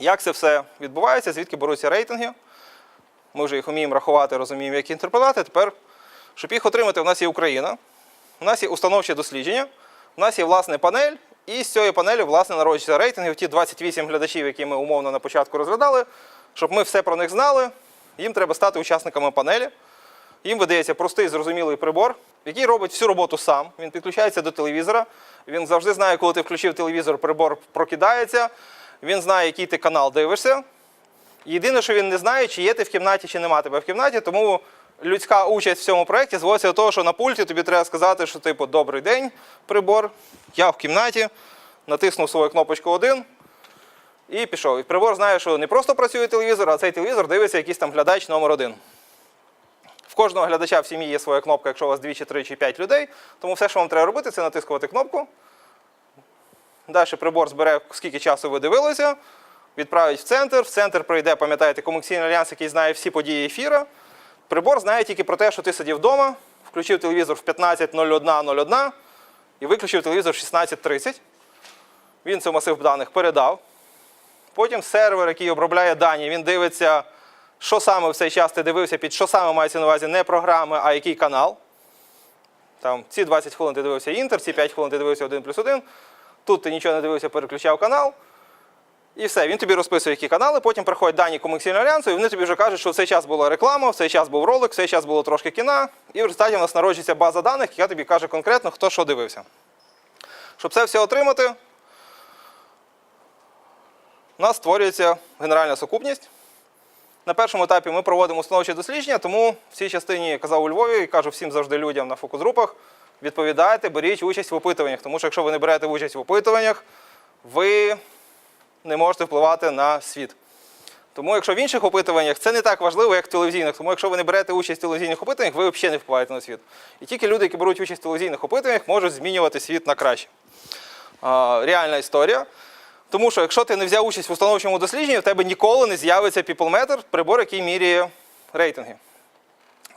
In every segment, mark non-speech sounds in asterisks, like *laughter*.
Як це все відбувається, звідки беруться рейтинги? Ми вже їх вміємо рахувати, розуміємо, як їх інтерпретувати. Тепер, щоб їх отримати, у нас є Україна, у нас є установче дослідження, у нас є власне панель, і з цієї панелі власне народжуються рейтинги. Ті 28 глядачів, які ми умовно на початку розглядали, щоб ми все про них знали, їм треба стати учасниками панелі. Їм видається простий зрозумілий прибор, який робить всю роботу сам. Він підключається до телевізора. Він завжди знає, коли ти включив телевізор, прибор прокидається. Він знає, який ти канал дивишся. Єдине, що він не знає, чи є ти в кімнаті, чи нема тебе в кімнаті, тому людська участь в цьому проєкті зводиться до того, що на пульті тобі треба сказати, що типу добрий день, прибор, я в кімнаті, натиснув свою кнопочку 1 і пішов. І прибор знає, що не просто працює телевізор, а цей телевізор дивиться якийсь там глядач номер 1 В кожного глядача в сім'ї є своя кнопка, якщо у вас 2 чи 3 чи 5 людей. Тому все, що вам треба робити, це натискувати кнопку. Далі прибор збере, скільки часу ви дивилися, відправить в центр. В центр прийде, пам'ятаєте, комунікаційний альянс, який знає всі події ефіра. Прибор знає тільки про те, що ти сидів вдома, включив телевізор в 15.01.01 і виключив телевізор в 16.30. Він цей масив даних передав. Потім сервер, який обробляє дані, він дивиться, що саме в цей час ти дивився, під що саме мається на увазі не програми, а який канал. Там, ці 20 хвилин ти дивився інтер, ці 5 хвилин ти дивився 1 плюс 1. Тут ти нічого не дивився, переключав канал. І все, він тобі розписує, які канали, потім приходять дані комунікаційного альянсу, і вони тобі вже кажуть, що в цей час була реклама, в цей час був ролик, в цей час було трошки кіна, і в результаті в нас народжується база даних, яка тобі каже конкретно, хто що дивився. Щоб це все отримати, у нас створюється генеральна сукупність. На першому етапі ми проводимо установче дослідження, тому в цій частині я казав у Львові і кажу всім завжди людям на фокус-групах, відповідайте, беріть участь в опитуваннях. Тому що якщо ви не берете участь в опитуваннях, ви не можете впливати на світ. Тому, якщо в інших опитуваннях це не так важливо, як в телевізійних. Тому якщо ви не берете участь в телевізійних опитуваннях, ви взагалі не впливаєте на світ. І тільки люди, які беруть участь в телевізійних опитуваннях, можуть змінювати світ на краще. А, реальна історія. Тому що якщо ти не взяв участь в установчому дослідженні, в тебе ніколи не з'явиться PeopleMeter, прибор, який міряє рейтинги.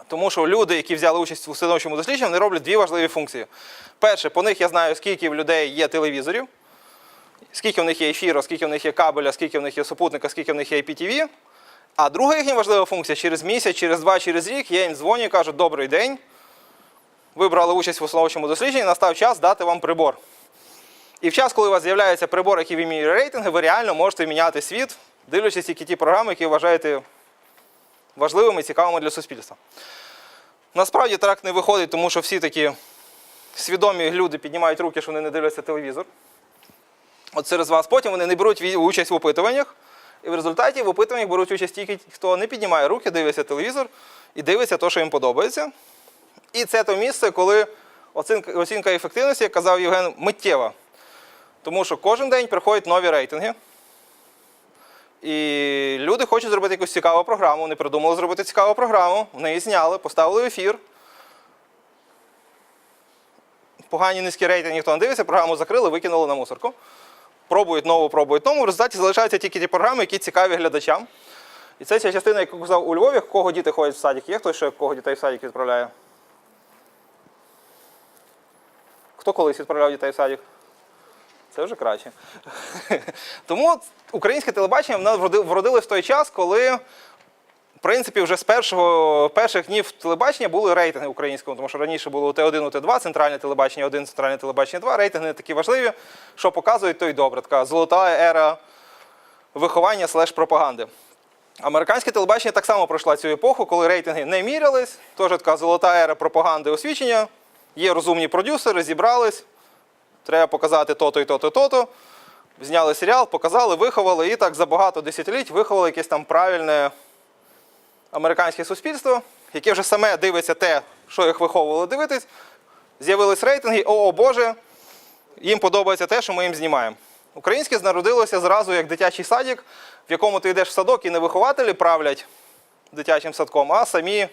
Тому що люди, які взяли участь в установчому дослідженні, вони роблять дві важливі функції. Перше, по них я знаю, скільки в людей є телевізорів, скільки в них є ефіру, скільки в них є кабеля, скільки в них є супутника, скільки в них є IPTV. А друга їхня важлива функція через місяць, через два, через рік я їм дзвоню і кажу, добрий день. Ви брали участь в установчому дослідженні, настав час дати вам прибор. І в час, коли у вас з'являється прибор, який вимірює рейтинги, ви реально можете міняти світ, дивлячись тільки ті програми, які вважаєте важливими і цікавими для суспільства. Насправді так не виходить, тому що всі такі свідомі люди піднімають руки, що вони не дивляться телевізор. От через вас. Потім вони не беруть участь в опитуваннях. І в результаті в опитуваннях беруть участь тільки ті, хто не піднімає руки, дивиться телевізор і дивиться те, що їм подобається. І це то місце, коли оцінка, оцінка ефективності, як казав Євген, миттєва. Тому що кожен день приходять нові рейтинги. І люди хочуть зробити якусь цікаву програму. Вони придумали зробити цікаву програму, вони її зняли, поставили в ефір. Погані низькі рейтинги ніхто не дивиться, програму закрили, викинули на мусорку. Пробують нову, пробують нову. В результаті залишаються тільки ті програми, які цікаві глядачам. І це ця частина, яку казав у Львові, кого діти ходять в садик. Є хтось, ще кого дітей в садик відправляє? Хто колись відправляв дітей в садик? Це вже краще. *laughs* Тому українське телебачення воно вродилось в той час, коли, в принципі, вже з першого, перших днів телебачення були рейтинги українського, тому що раніше було Т1, Т2, центральне телебачення 1, центральне телебачення 2. Рейтинги такі важливі, що показують, то й добре. Така золота ера виховання слеш пропаганди. Американське телебачення так само пройшло цю епоху, коли рейтинги не мірялись. Теж така золота ера пропаганди освічення. Є розумні продюсери, зібрались. Треба показати то-то і то-то, то-то. Зняли серіал, показали, виховали, і так за багато десятиліть виховали якесь там правильне американське суспільство, яке вже саме дивиться те, що їх виховували дивитись. З'явились рейтинги, о, о Боже, їм подобається те, що ми їм знімаємо. Українське народилося зразу як дитячий садик, в якому ти йдеш в садок і не вихователі правлять дитячим садком, а самі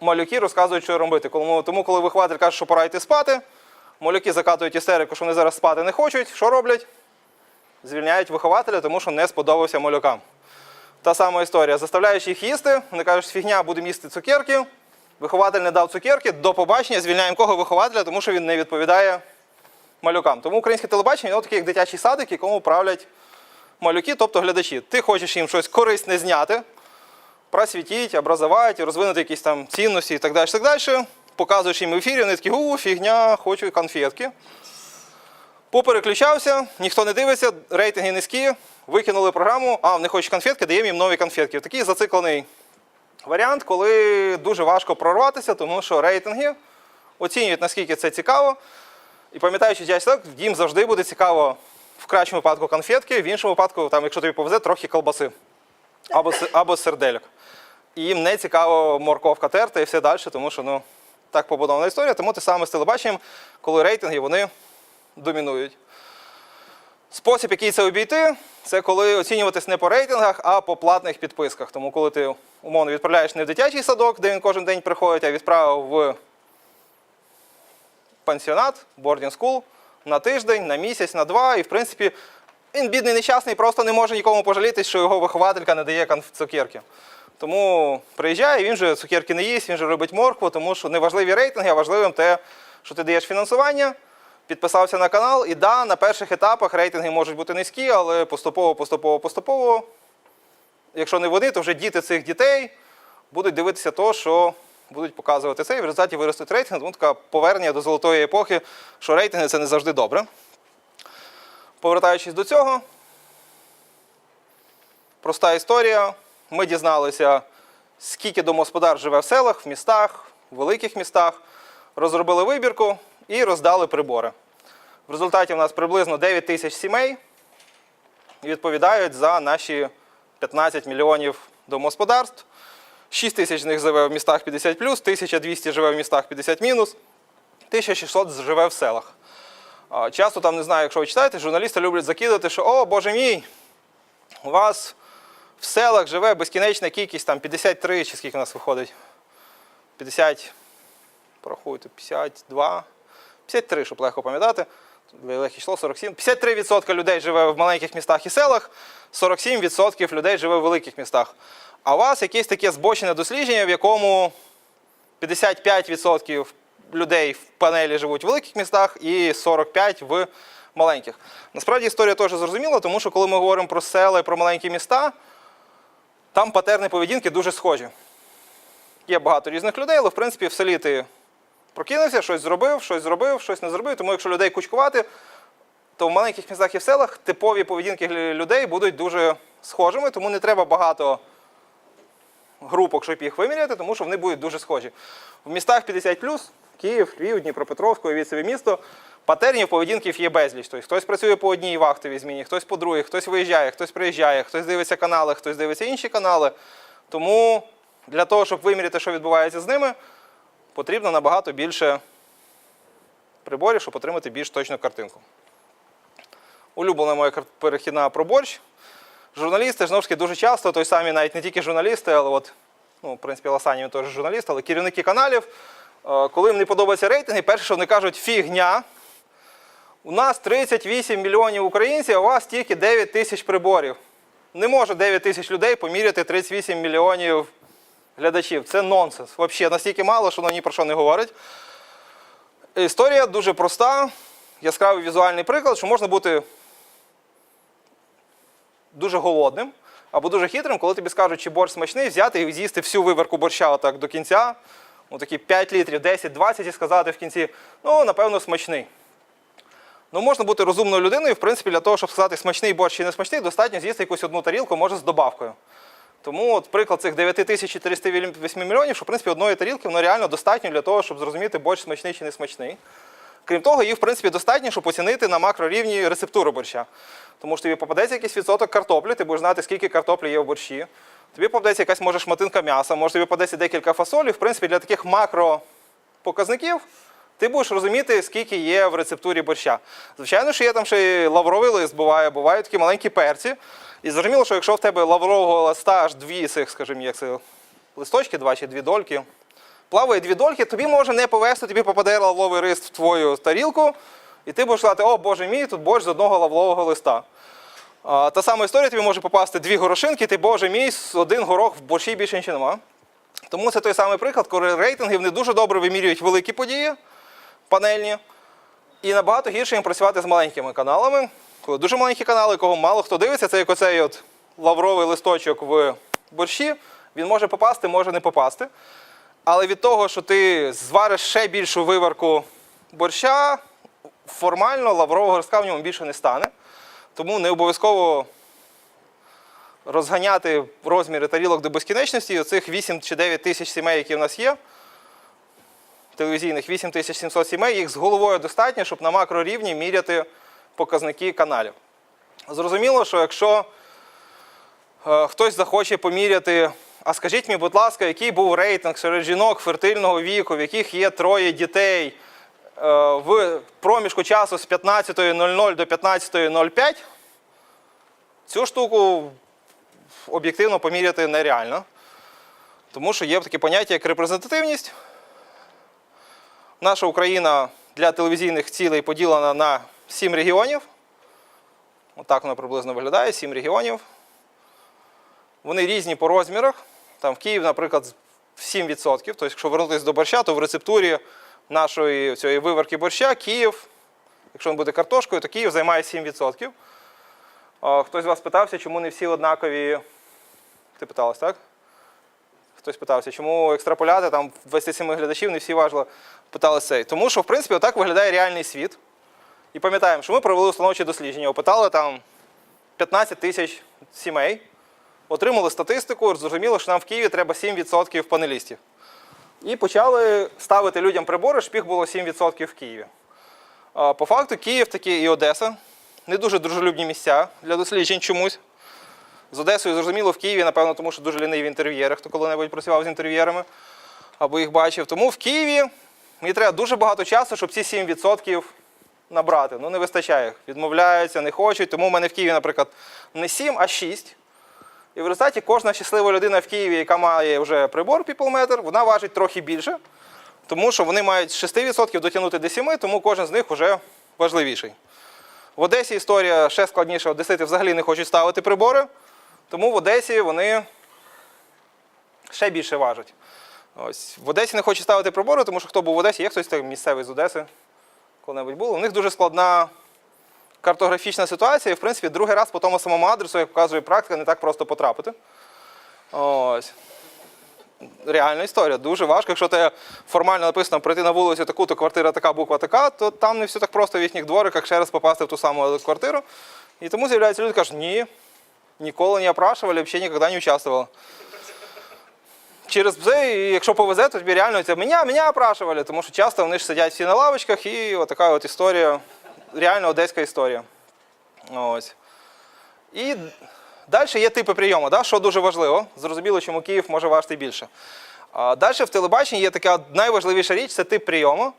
малюки розказують, що робити. Тому, коли вихователь каже, що пора йти спати, малюки закатують істерику, що вони зараз спати не хочуть. Що роблять? Звільняють вихователя, тому що не сподобався малюкам. Та сама історія. Заставляєш їх їсти, вони кажуть, фігня, будемо їсти цукерки. Вихователь не дав цукерки, до побачення звільняємо кого вихователя, тому що він не відповідає малюкам. Тому українське телебачення воно таке як дитячий садик, якому правлять малюки, тобто глядачі. Ти хочеш їм щось корисне зняти, просвітити, образувати, розвинути якісь там цінності і так далі. Так далі. Показуєш їм в ефірі, вони такі, у, фігня, хочу конфетки. Попереключався, ніхто не дивиться, рейтинги низькі, викинули програму, а вони хочуть конфетки, даємо їм нові конфетки. Такий зациклений варіант, коли дуже важко прорватися, тому що рейтинги оцінюють, наскільки це цікаво. І пам'ятаючи дядь так, їм завжди буде цікаво в кращому випадку конфетки, в іншому випадку, там, якщо тобі повезе, трохи колбаси або, або сердельок. І їм не цікаво морковка терта і все далі, тому що ну, так побудована історія. Тому те саме з телебаченням, коли рейтинги вони домінують. Спосіб, який це обійти, це коли оцінюватись не по рейтингах, а по платних підписках. Тому коли ти умовно відправляєш не в дитячий садок, де він кожен день приходить, а відправив в пансіонат, boarding school на тиждень, на місяць, на два. І в принципі він бідний нещасний, просто не може нікому пожалітись, що його вихователька не дає цукерки. Тому приїжджає, він же цукерки не їсть, він же робить моркву, тому що не важливі рейтинги, а важливим те, що ти даєш фінансування, підписався на канал. І да, на перших етапах рейтинги можуть бути низькі, але поступово, поступово, поступово, якщо не вони, то вже діти цих дітей будуть дивитися то, що будуть показувати це, і в результаті виростуть рейтинги. Тому така повернення до золотої епохи, що рейтинги це не завжди добре. Повертаючись до цього, проста історія. Ми дізналися, скільки домогосподар живе в селах, в містах, в великих містах, розробили вибірку і роздали прибори. В результаті у нас приблизно 9 тисяч сімей відповідають за наші 15 мільйонів домогосподарств. 6 тисяч з них живе в містах 50 1200 живе в містах 50 мінус, 1600 живе в селах. Часто там не знаю, якщо ви читаєте, журналісти люблять закидати, що о, боже мій, у вас в селах живе безкінечна кількість, там 53, чи скільки у нас виходить? 50, порахуйте, 52, 53, щоб легко пам'ятати. Легке число 47. 53% людей живе в маленьких містах і селах, 47% людей живе в великих містах. А у вас якесь таке збочене дослідження, в якому 55% людей в панелі живуть в великих містах і 45% в маленьких. Насправді історія теж зрозуміла, тому що коли ми говоримо про села і про маленькі міста, там патерни поведінки дуже схожі. Є багато різних людей, але в принципі в селі ти прокинувся, щось зробив, щось зробив, щось не зробив. Тому якщо людей кучкувати, то в маленьких містах і в селах типові поведінки людей будуть дуже схожими, тому не треба багато групок, щоб їх виміряти, тому що вони будуть дуже схожі. В містах 50 Київ, Львів, Дніпропетровськ, уявіть собі місто, патернів поведінків є безліч. Тобто хтось працює по одній вахтовій зміні, хтось по другій, хтось виїжджає, хтось приїжджає, хтось дивиться канали, хтось дивиться інші канали. Тому для того, щоб виміряти, що відбувається з ними, потрібно набагато більше приборів, щоб отримати більш точну картинку. Улюблена моя перехідна про борщ. Журналісти знову ж таки дуже часто, той самі навіть не тільки журналісти, але от, ну, в принципі, Ласані він теж журналіст, але керівники каналів, е, коли їм не подобаються рейтинги, перше, що вони кажуть, фігня. У нас 38 мільйонів українців, а у вас тільки 9 тисяч приборів. Не може 9 тисяч людей поміряти 38 мільйонів глядачів. Це нонсенс. Взагалі, настільки мало, що воно ні про що не говорить. Історія дуже проста, яскравий візуальний приклад, що можна бути дуже голодним або дуже хитрим, коли тобі скажуть, чи борщ смачний, взяти і з'їсти всю виварку борща отак до кінця, ну такі 5 літрів, 10, 20 і сказати в кінці, ну, напевно, смачний. Ну, можна бути розумною людиною, в принципі, для того, щоб сказати, смачний борщ чи не смачний, достатньо з'їсти якусь одну тарілку, може з добавкою. Тому от приклад цих 9308 мільйонів, що в принципі одної тарілки воно реально достатньо для того, щоб зрозуміти, борщ смачний чи не смачний. Крім того, їх в принципі достатньо, щоб оцінити на макрорівні рецептуру борща. Тому що тобі попадеться якийсь відсоток картоплі, ти будеш знати, скільки картоплі є в борщі. Тобі попадеться якась може шматинка м'яса, може тобі попадеться декілька фасолів. В принципі, для таких макропоказників ти будеш розуміти, скільки є в рецептурі борща. Звичайно, що є там ще й лавровий лист, буває, бувають такі маленькі перці. І зрозуміло, що якщо в тебе лаврового листа аж дві цих, скажімо, як це листочки, два чи дві дольки, плаває дві дольки, тобі може не повести, тобі попаде лавровий лист в твою тарілку, і ти будеш сказати, о боже мій, тут борщ з одного лаврового листа. А, та сама історія тобі може попасти дві горошинки, ти, боже мій, один горох в борщі більше нічого нема. Тому це той самий приклад, коли рейтинги вони дуже добре вимірюють великі події панельні, і набагато гірше їм працювати з маленькими каналами. Коли дуже маленькі канали, кого мало хто дивиться, це як оцей от лавровий листочок в борщі. Він може попасти, може не попасти. Але від того, що ти звариш ще більшу виварку борща, формально лаврового листка в ньому більше не стане. Тому не обов'язково розганяти розміри тарілок до безкінечності. Оцих 8 чи 9 тисяч сімей, які в нас є, телевізійних 8700 сімей, їх з головою достатньо, щоб на макрорівні міряти показники каналів. Зрозуміло, що якщо е, хтось захоче поміряти, а скажіть мені, будь ласка, який був рейтинг серед жінок фертильного віку, в яких є троє дітей е, в проміжку часу з 15.00 до 15.05, цю штуку об'єктивно поміряти нереально. Тому що є таке поняття, як репрезентативність. Наша Україна для телевізійних цілей поділена на 7 регіонів. Отак воно приблизно виглядає: 7 регіонів. Вони різні по розмірах. Там в Київ, наприклад, 7%. Тобто, якщо вернутися до борща, то в рецептурі нашої цієї виварки борща Київ, якщо він буде картошкою, то Київ займає 7%. Хтось з вас питався, чому не всі однакові. Ти питалась, так? Хтось питався, чому екстраполяти там 27 глядачів не всі важливо питали цей. Тому що, в принципі, отак виглядає реальний світ. І пам'ятаємо, що ми провели установче дослідження, опитали там 15 тисяч сімей, отримали статистику, зрозуміло, що нам в Києві треба 7% панелістів. І почали ставити людям прибори, щоб їх було 7% в Києві. По факту, Київ таки і Одеса не дуже дружелюбні місця для досліджень чомусь. З Одесою зрозуміло в Києві, напевно, тому що дуже ліниві інтерв'єри, хто коли-небудь працював з інтерв'єрами або їх бачив. Тому в Києві мені треба дуже багато часу, щоб ці 7% набрати. Ну, не вистачає. Відмовляються, не хочуть. Тому в мене в Києві, наприклад, не 7, а 6. І в результаті кожна щаслива людина в Києві, яка має вже прибор PeopleMeter, вона важить трохи більше, тому що вони мають з 6% дотягнути до 7, тому кожен з них вже важливіший. В Одесі історія ще складніша. Одесити взагалі не хочуть ставити прибори, тому в Одесі вони ще більше важать. Ось. В Одесі не хочуть ставити прибори, тому що хто був в Одесі, є хтось там місцевий з Одеси, коли-небудь було. У них дуже складна картографічна ситуація, і, в принципі, другий раз по тому самому адресу, як показує практика, не так просто потрапити. Ось. Реальна історія. Дуже важко. Якщо те формально написано прийти на вулицю таку, то квартира така, буква така, то там не все так просто в їхніх двориках ще раз попасти в ту саму квартиру. І тому з'являються люди, кажуть, ні, ніколи не опрашували, взагалі ніколи не участвували. Через це, і якщо повезе, то тобі реально це мене, мене опрашували, тому що часто вони ж сидять всі на лавочках, і отака от історія, реально одеська історія. Ось. І далі є типи прийому, да, що дуже важливо. Зрозуміло, чому Київ може важити більше. Далі в телебаченні є така найважливіша річ це тип прийому.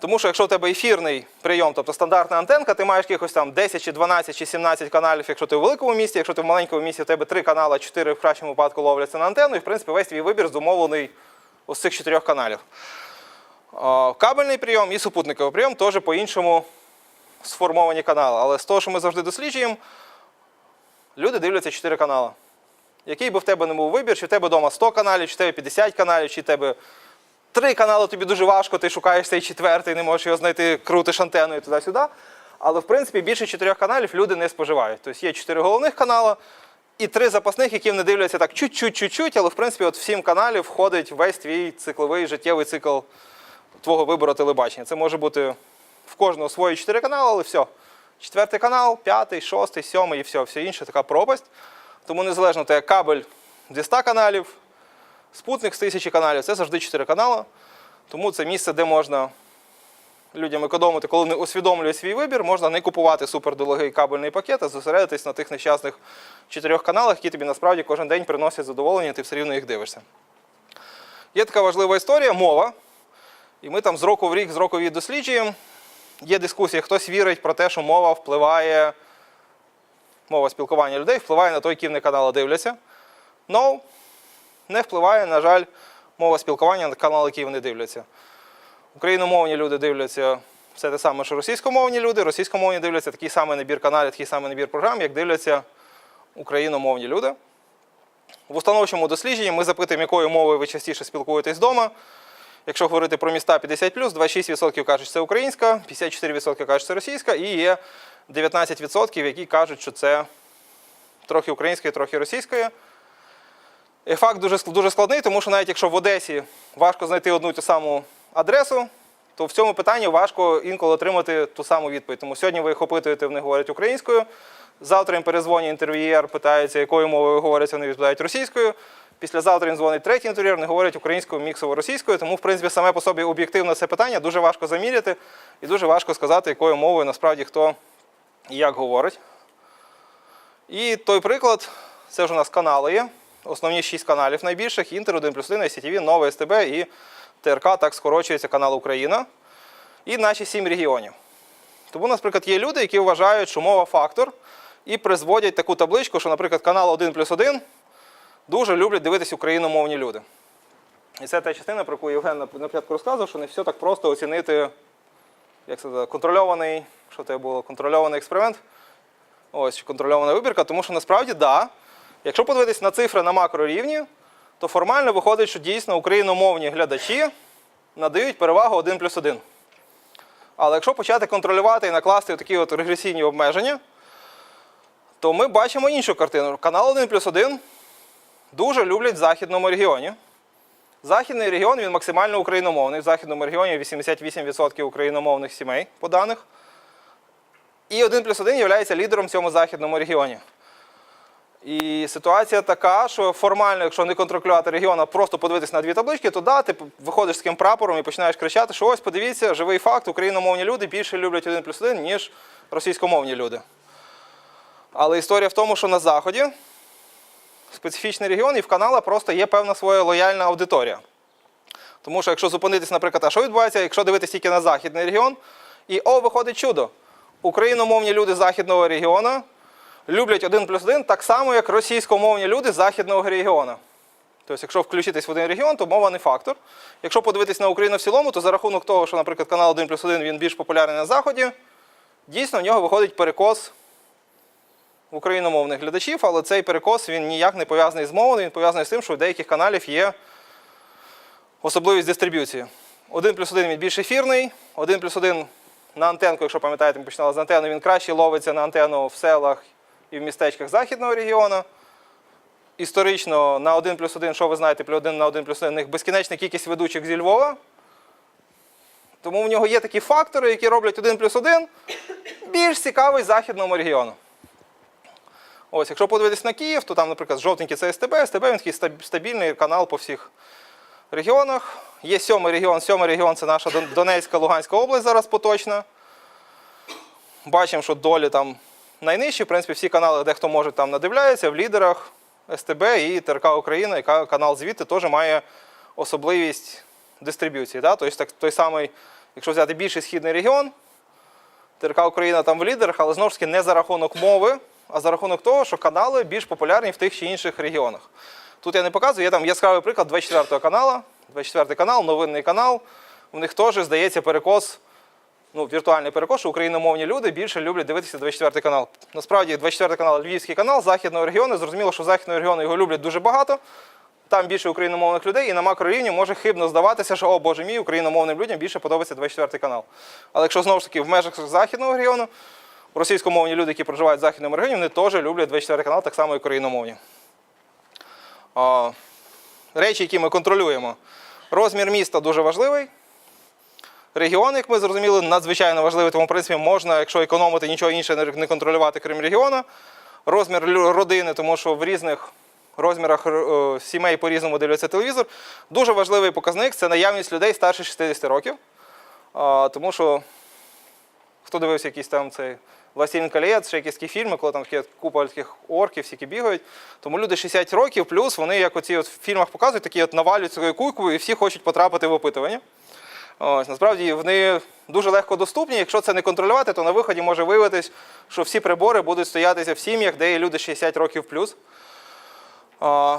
Тому що якщо у тебе ефірний прийом, тобто стандартна антенка, ти маєш якихось там 10 чи 12 чи 17 каналів, якщо ти в великому місті, якщо ти в маленькому місті, у тебе 3 канали, 4 в кращому випадку ловляться на антенну, і в принципі весь твій вибір зумовлений з цих чотирьох каналів. Кабельний прийом і супутниковий прийом теж по-іншому сформовані канали. Але з того, що ми завжди досліджуємо, люди дивляться 4 канали. Який би в тебе не був вибір, чи в тебе вдома 100 каналів, чи в тебе 50 каналів, чи в тебе три канали тобі дуже важко, ти шукаєш цей четвертий, не можеш його знайти, крутиш антеною туди-сюди. Але в принципі більше чотирьох каналів люди не споживають. Тобто є чотири головних канали і три запасних, які вони дивляться так чуть-чуть-чуть, але в принципі от в сім каналів входить весь твій цикловий життєвий цикл твого вибору телебачення. Це може бути в кожного свої чотири канали, але все. Четвертий канал, п'ятий, шостий, сьомий і все. Все інше така пропасть. Тому незалежно те кабель зі 100 каналів, спутник з тисячі каналів це завжди 4 канали. Тому це місце, де можна людям економити, коли вони усвідомлюють свій вибір, можна не купувати супердорогий кабельний пакет, а зосередитись на тих нещасних чотирьох каналах, які тобі насправді кожен день приносять задоволення, ти все рівно їх дивишся. Є така важлива історія мова. І ми там з року в рік, з року в досліджуємо. Є дискусія, хтось вірить про те, що мова впливає, мова спілкування людей впливає на той, які вони канали дивляться. No, не впливає, на жаль, мова спілкування на канал, який вони дивляться. Україномовні люди дивляться все те саме, що російськомовні люди, російськомовні дивляться такий самий набір каналів, такий самий набір програм, як дивляться україномовні люди. В установчому дослідженні ми запитуємо, якою мовою ви частіше спілкуєтесь вдома. Якщо говорити про міста 50, 26% кажуть, що це українська, 54% кажуть, що це російська, і є 19%, які кажуть, що це трохи української, трохи російської. Факт дуже, дуже складний, тому що навіть якщо в Одесі важко знайти одну ту саму адресу, то в цьому питанні важко інколи отримати ту саму відповідь. Тому сьогодні ви їх опитуєте, вони говорять українською. Завтра їм перезвонює інтерв'єр, питається, якою мовою говорять, вони відповідають російською. Післязавтра їм дзвонить третій інтерв'єр, вони говорять українською, міксово російською. Тому, в принципі, саме по собі об'єктивно це питання дуже важко заміряти і дуже важко сказати, якою мовою насправді хто і як говорить. І той приклад, це ж у нас канали є. Основні шість каналів найбільших: Інтер, 1 плюс 1, ICTV, Нова СТБ і ТРК, так скорочується канал Україна. І наші сім регіонів. Тому, наприклад, є люди, які вважають, що мова фактор, і призводять таку табличку, що, наприклад, канал 1 плюс 1 дуже люблять дивитись україномовні люди. І це та частина, про яку Євген на початку розказував, що не все так просто оцінити, як це контрольований, що це було, контрольований експеримент. Ось контрольована вибірка, тому що насправді да. Якщо подивитись на цифри на макрорівні, то формально виходить, що дійсно україномовні глядачі надають перевагу 1 плюс 1. Але якщо почати контролювати і накласти такі от регресійні обмеження, то ми бачимо іншу картину. Канал 1 плюс 1 дуже люблять в західному регіоні. Західний регіон він максимально україномовний. В західному регіоні 88% україномовних сімей по даних. І 1 плюс 1 є лідером в цьому західному регіоні. І ситуація така, що формально, якщо не контролювати регіон, а просто подивитись на дві таблички, то да, ти виходиш з таким прапором і починаєш кричати, що ось подивіться, живий факт, україномовні люди більше люблять 1 плюс 1, ніж російськомовні люди. Але історія в тому, що на Заході специфічний регіон, і в канала просто є певна своя лояльна аудиторія. Тому що якщо зупинитись, наприклад, а що відбувається, якщо дивитись тільки на західний регіон, і о, виходить чудо. Україномовні люди західного регіону люблять 1 плюс 1 так само, як російськомовні люди західного регіону. Тобто, якщо включитись в один регіон, то мова не фактор. Якщо подивитись на Україну в цілому, то за рахунок того, що, наприклад, канал 1 плюс 1 він більш популярний на Заході, дійсно в нього виходить перекос україномовних глядачів, але цей перекос він ніяк не пов'язаний з мовою, він пов'язаний з тим, що у деяких каналів є особливість дистриб'юції. 1 плюс 1 він більш ефірний, 1 плюс 1 на антенку, якщо пам'ятаєте, ми починали з антенни, він краще ловиться на антенну в селах і в містечках західного регіону. Історично на 1 плюс 1, що ви знаєте, плюс 1 на 1 плюс 1, у них безкінечна кількість ведучих зі Львова. Тому в нього є такі фактори, які роблять 1 плюс 1 більш цікавий західному регіону. Ось, якщо подивитись на Київ, то там, наприклад, жовтенький це СТБ, СТБ він такий стабільний канал по всіх регіонах. Є сьомий регіон. Сьомий регіон це наша Донецька, Луганська область зараз поточна. Бачимо, що долі там найнижчі. В принципі, всі канали, де хто може, там надивляється, в лідерах СТБ і ТРК Україна, яка канал звідти теж має особливість дистриб'юції. Да? Тобто так, той самий, якщо взяти більший східний регіон, ТРК Україна там в лідерах, але знову ж таки не за рахунок мови, а за рахунок того, що канали більш популярні в тих чи інших регіонах. Тут я не показую, є там яскравий приклад 24 го каналу. 24 канал, новинний канал. У них теж здається перекос, ну, віртуальний перекос, що україномовні люди більше люблять дивитися 24 канал. Насправді, 24 канал Львівський канал західного регіону. Зрозуміло, що західного регіону його люблять дуже багато. Там більше україномовних людей, і на макрорівні може хибно здаватися, що о Боже мій, україномовним людям більше подобається 24 канал. Але якщо знову ж таки в межах західного регіону, російськомовні люди, які проживають в західному регіоні, вони теж люблять 24 канал, так само і україномовні. Речі, які ми контролюємо. Розмір міста дуже важливий. Регіон, як ми зрозуміли, надзвичайно важливий, тому в принципі можна, якщо економити, нічого інше не- контролювати, крім регіону. Розмір родини, тому що в різних розмірах е, сімей по-різному дивляться телевізор. Дуже важливий показник це наявність людей старше 60 років. Тому що хто дивився якісь там цей Властелін колець, ще якісь фільми, коли там такі купа таких орків, всякі бігають. Тому люди 60 років, плюс вони, як оці от в фільмах показують, такі от навалюють свою куйку і всі хочуть потрапити в опитування. Ось, насправді вони дуже легко доступні. Якщо це не контролювати, то на виході може виявитись, що всі прибори будуть стоятися в сім'ях, де є люди 60 років плюс. А,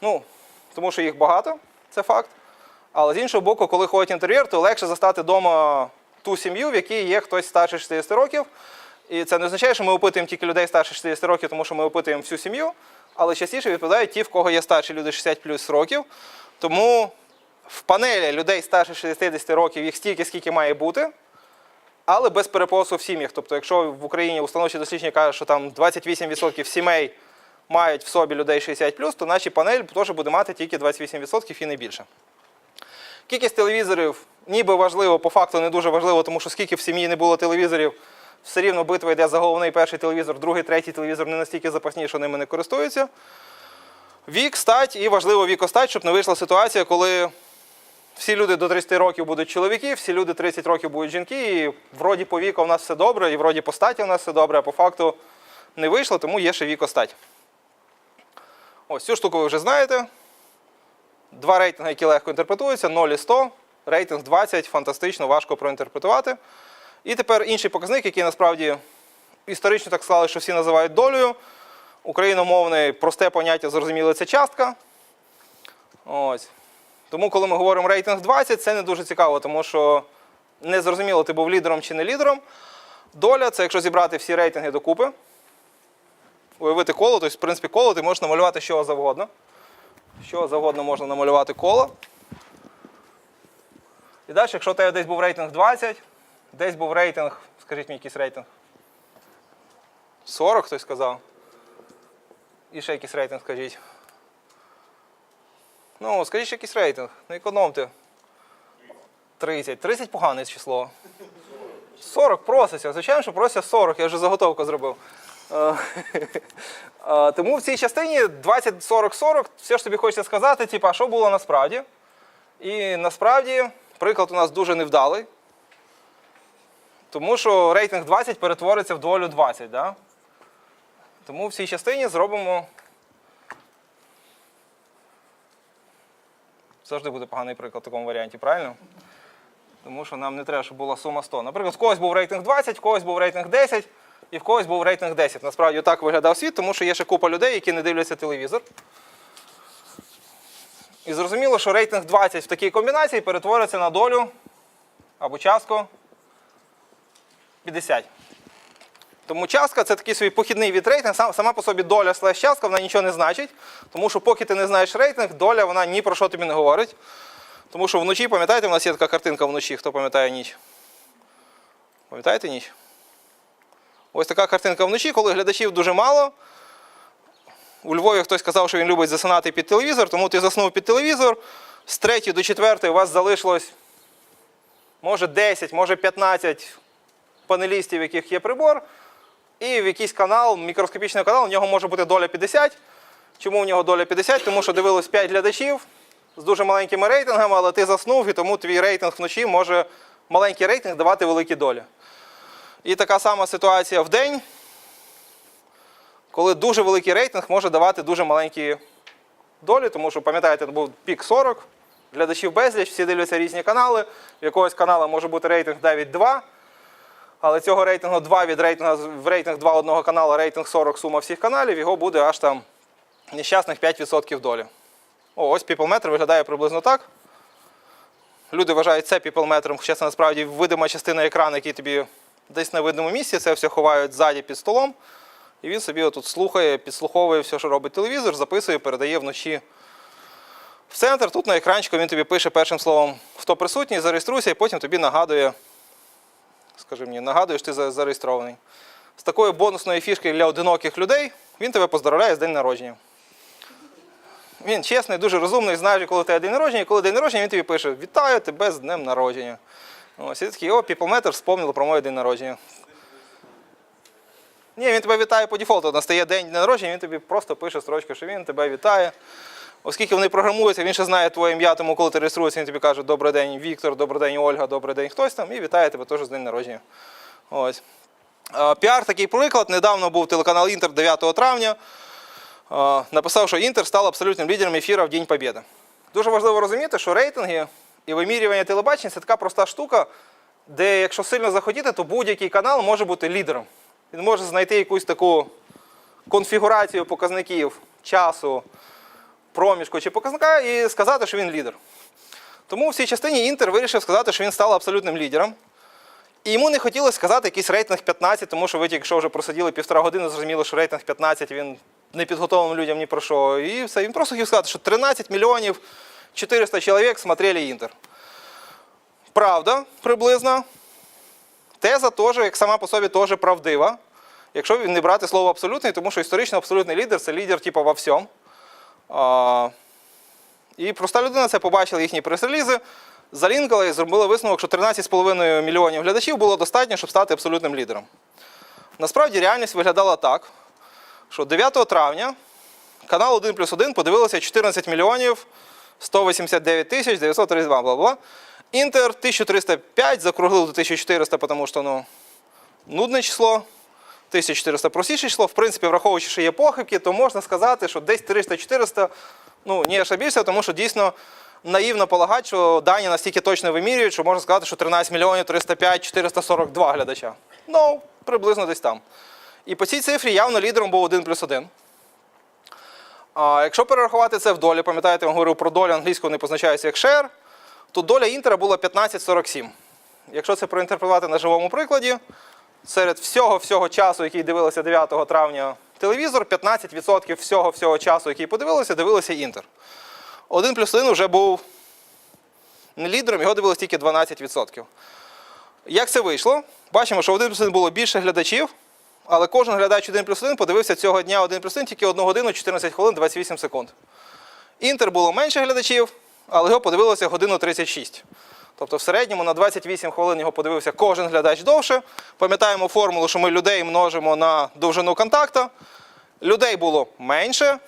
ну, тому що їх багато, це факт. Але з іншого боку, коли ходить інтер'єр, то легше застати вдома ту сім'ю, в якій є хтось старше 60 років. І це не означає, що ми опитуємо тільки людей старше 60 років, тому що ми опитуємо всю сім'ю, але частіше відповідають ті, в кого є старші люди 60 плюс років. Тому в панелі людей старше 60 років їх стільки, скільки має бути. але без перепосу в сім'ях. Тобто, якщо в Україні установчі дослідження кажуть, що там 28% сімей мають в собі людей 60+, то наші панель теж буде мати тільки 28% і не більше. Кількість телевізорів ніби важливо, по факту не дуже важливо, тому що скільки в сім'ї не було телевізорів, все рівно битва йде за головний перший телевізор, другий, третій телевізор не настільки запасні, що ними не користуються. Вік, стать і важливо вікостать, щоб не вийшла ситуація, коли всі люди до 30 років будуть чоловіки, всі люди 30 років будуть жінки, і вроді по віку у нас все добре, і вроді по статі у нас все добре, а по факту не вийшло, тому є ще вікостать. Ось цю штуку ви вже знаєте. Два рейтинги, які легко інтерпретуються, 0 і 100. Рейтинг 20 фантастично, важко проінтерпретувати. І тепер інший показник, який насправді історично так склали, що всі називають долею. Україномовне просте поняття зрозуміло, це частка. Ось. Тому, коли ми говоримо рейтинг 20, це не дуже цікаво, тому що не зрозуміло, ти був лідером чи не лідером. Доля це якщо зібрати всі рейтинги докупи, уявити коло, тобто, в принципі, коло ти можеш намалювати що завгодно. Що завгодно можна намалювати коло. І далі, якщо у тебе десь був рейтинг 20, десь був рейтинг, скажіть мені якийсь рейтинг. 40, хтось сказав. І ще якийсь рейтинг скажіть. Ну, скажіть якийсь рейтинг. Не економте. 30. 30 погане число. 40 проситься. Звичайно, що просять 40, я вже заготовку зробив. Е, *laughs* е, Тому в цій частині 20, 40, 40, все ж тобі хочеться сказати, типу, що було насправді. І насправді приклад у нас дуже невдалий. Тому що рейтинг 20 перетвориться в долю 20. Да? Тому в цій частині зробимо. Завжди буде поганий приклад в такому варіанті, правильно? Тому що нам не треба, щоб була сума 100. Наприклад, в когось був рейтинг 20, в когось був рейтинг 10 і в когось був рейтинг 10. Насправді так виглядав світ, тому що є ще купа людей, які не дивляться телевізор. І зрозуміло, що рейтинг 20 в такій комбінації перетвориться на долю або частку 50. Тому частка це такий свій похідний від рейтинг. Сама по собі доля слеш частка, вона нічого не значить. Тому що поки ти не знаєш рейтинг, доля вона ні про що тобі не говорить. Тому що вночі, пам'ятаєте, у нас є така картинка вночі, хто пам'ятає ніч? Пам'ятаєте ніч? Ось така картинка вночі, коли глядачів дуже мало. У Львові хтось сказав, що він любить засинати під телевізор, тому ти заснув під телевізор. З 3 до 4 у вас залишилось може 10, може 15 панелістів, яких є прибор. І в якийсь канал, мікроскопічний канал, в нього може бути доля 50. Чому в нього доля 50? Тому що дивилось 5 глядачів з дуже маленькими рейтингами, але ти заснув, і тому твій рейтинг вночі може маленький рейтинг давати великі долі. І така сама ситуація в день, коли дуже великий рейтинг може давати дуже маленькі долі, тому що, пам'ятаєте, був пік 40, глядачів безліч, всі дивляться різні канали. В якогось канала може бути рейтинг навіть 2. Але цього рейтингу 2 від рейтингу в рейтинг 2 одного каналу, рейтинг 40 сума всіх каналів, його буде аж там нещасних 5% долі. О, ось піплметр виглядає приблизно так. Люди вважають це піплметром, хоча це насправді видима частина екрану, який тобі десь на видному місці, це все ховають ззаді під столом. І він собі отут слухає, підслуховує все, що робить телевізор, записує, передає вночі в центр. Тут на екранчику він тобі пише першим словом, хто присутній, зареєструйся, і потім тобі нагадує, скажи мені, нагадуєш, ти зареєстрований. З такою бонусною фішкою для одиноких людей він тебе поздоровляє з день народження. Він чесний, дуже розумний, знає, коли у тебе день народження, і коли день народження, він тобі пише: Вітаю тебе з днем народження. Ось і такий, о, піплметр вспомнив про моє день народження. Ні, він тебе вітає по дефолту. Настає день народження, він тобі просто пише строчку, що він тебе вітає. Оскільки вони програмуються, він ще знає твоє ім'я, тому коли ти реєструєшся, він тобі каже Добрий день, Віктор, добрий день, Ольга, добрий день хтось там, і вітає тебе теж з день народження. Піар такий приклад. Недавно був телеканал Інтер 9 травня. Написав, що Інтер став абсолютним лідером ефіра в День Побєди. Дуже важливо розуміти, що рейтинги і вимірювання телебачення це така проста штука, де, якщо сильно захотіти, то будь-який канал може бути лідером. Він може знайти якусь таку конфігурацію показників, часу, проміжку чи показника і сказати, що він лідер. Тому в цій частині Інтер вирішив сказати, що він став абсолютним лідером. І йому не хотілося сказати якийсь рейтинг 15, тому що ви тільки що вже просиділи півтора години, зрозуміли, що рейтинг 15 він не підготовленим людям ні про що. І все. Він просто хотів сказати, що 13 мільйонів 400 чоловік смотрели Інтер. Правда, приблизно. Теза теж, як сама по собі, теж правдива. Якщо не брати слово абсолютний, тому що історично абсолютний лідер це лідер, типу, во всьому. І проста людина це побачила їхні прес-релізи, залінкала і зробила висновок, що 13,5 мільйонів глядачів було достатньо, щоб стати абсолютним лідером. Насправді реальність виглядала так, що 9 травня канал 1 плюс 1 подивилося 14 мільйонів 189 тисяч 932, бла-бла. Інтер 1305 закруглив до 1400, тому що ну, нудне число. 1400 простіше число. В принципі, враховуючи, що є похибки, то можна сказати, що десь 300-400, ну, не ошибився, тому що дійсно наївно полагати, що дані настільки точно вимірюють, що можна сказати, що 13 мільйонів 305 442 глядача. Ну, приблизно десь там. І по цій цифрі явно лідером був 1 плюс 1. А якщо перерахувати це в долі, пам'ятаєте, я говорив про долю англійською не позначається як share, то доля Інтера була 15,47. Якщо це проінтерпретувати на живому прикладі, серед всього всього часу, який дивилися 9 травня телевізор, 15% всього всього часу, який подивилися, дивилися Інтер. 1 плюс 1 вже був не лідером, його дивилось тільки 12%. Як це вийшло? Бачимо, що в 1 плюс 1 було більше глядачів, але кожен глядач 1 плюс 1 подивився цього дня 1 плюс 1 тільки 1 годину 14 хвилин 28 секунд. Інтер було менше глядачів, але його подивилося годину 36. Тобто в середньому на 28 хвилин його подивився кожен глядач довше. Пам'ятаємо формулу, що ми людей множимо на довжину контакта. Людей було менше,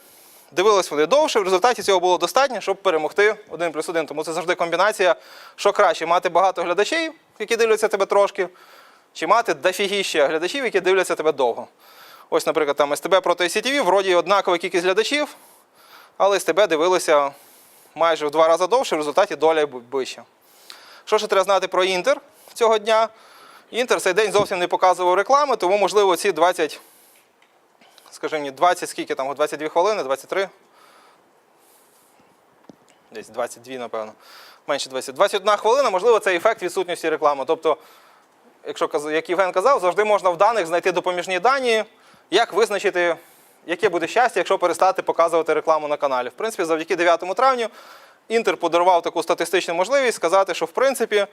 дивились вони довше. В результаті цього було достатньо, щоб перемогти 1 плюс 1. Тому це завжди комбінація, що краще мати багато глядачів, які дивляться тебе трошки, чи мати дофігіще глядачів, які дивляться тебе довго. Ось, наприклад, там СТБ проти ICTV, вроді однакова кількість глядачів, але СТБ дивилися майже в два рази довше, в результаті доля вища. Що ще треба знати про Інтер цього дня? Інтер цей день зовсім не показував реклами, тому, можливо, ці 20, скажи мені, 20 скільки там, 22 хвилини, 23? Десь 22, напевно. Менше 20. 21 хвилина, можливо, це ефект відсутності реклами. Тобто, якщо як Євген казав, завжди можна в даних знайти допоміжні дані, як визначити, яке буде щастя, якщо перестати показувати рекламу на каналі. В принципі, завдяки 9 травню Інтер подарував таку статистичну можливість сказати, що в принципі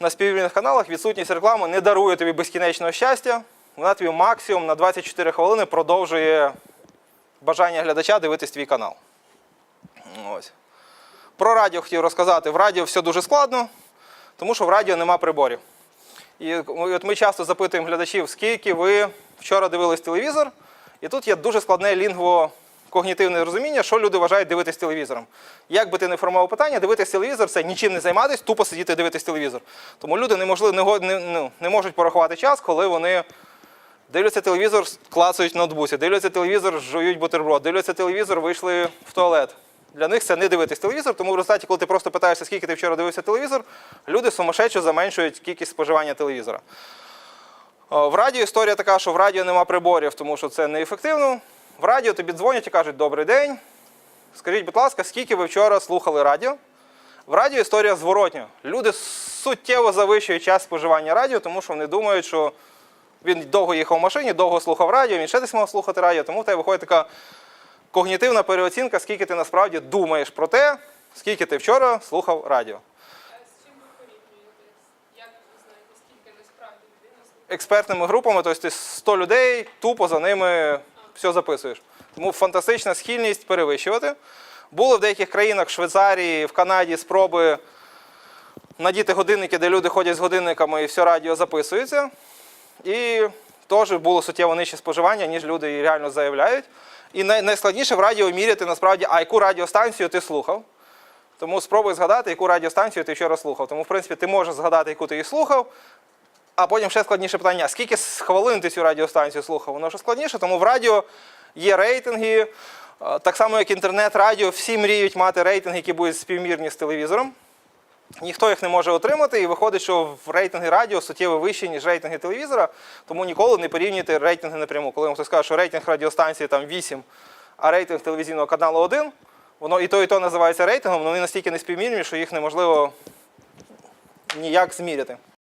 на співвільних каналах відсутність реклами не дарує тобі безкінечного щастя. Вона тобі максимум на 24 хвилини продовжує бажання глядача дивитись твій канал. Ось. Про радіо хотів розказати. В радіо все дуже складно, тому що в радіо нема приборів. І от ми часто запитуємо глядачів, скільки ви вчора дивились телевізор, і тут є дуже складне лінгво-когнітивне розуміння, що люди вважають дивитись телевізором. Як би ти не формував питання, дивитись телевізор це нічим не займатись, тупо сидіти дивитись телевізор. Тому люди неможливо, не, не, ну, не можуть порахувати час, коли вони дивляться телевізор, клацають ноутбуці, дивляться телевізор, жують бутерброд, дивляться телевізор, вийшли в туалет. Для них це не дивитись телевізор, тому в результаті, коли ти просто питаєшся, скільки ти вчора дивився телевізор, люди сумасшедшо заменшують кількість споживання телевізора. В радіо історія така, що в радіо нема приборів, тому що це неефективно. В радіо тобі дзвонять і кажуть, добрий день. Скажіть, будь ласка, скільки ви вчора слухали радіо? В радіо історія зворотня. Люди суттєво завищують час споживання радіо, тому що вони думають, що він довго їхав в машині, довго слухав радіо, він ще десь мав слухати радіо, тому в тебе виходить така когнітивна переоцінка, скільки ти насправді думаєш про те, скільки ти вчора слухав радіо. Експертними групами, тобто 100 людей, тупо за ними все записуєш. Тому фантастична схильність перевищувати. Були в деяких країнах, в Швейцарії, в Канаді спроби надіти годинники, де люди ходять з годинниками і все радіо записується. І теж було суттєво нижче споживання, ніж люди реально заявляють. І найскладніше в радіо міряти насправді, а яку радіостанцію ти слухав. Тому спробуй згадати, яку радіостанцію ти вчора слухав. Тому, в принципі, ти можеш згадати, яку ти її слухав, а потім ще складніше питання: скільки хвилин ти цю радіостанцію слухав? Воно вже складніше, тому в радіо є рейтинги. Е, Так само, як інтернет-радіо, всі мріють мати рейтинги, які будуть співмірні з телевізором. Ніхто їх не може отримати, і виходить, що в рейтинги радіо суттєво вищі, ніж рейтинги телевізора, тому ніколи не порівнюйте рейтинги напряму. Коли вам хтось скаже, що рейтинг радіостанції там 8, а рейтинг телевізійного каналу 1, воно і то, і то називається рейтингом, але вони настільки не співмірні, що їх неможливо ніяк зміряти.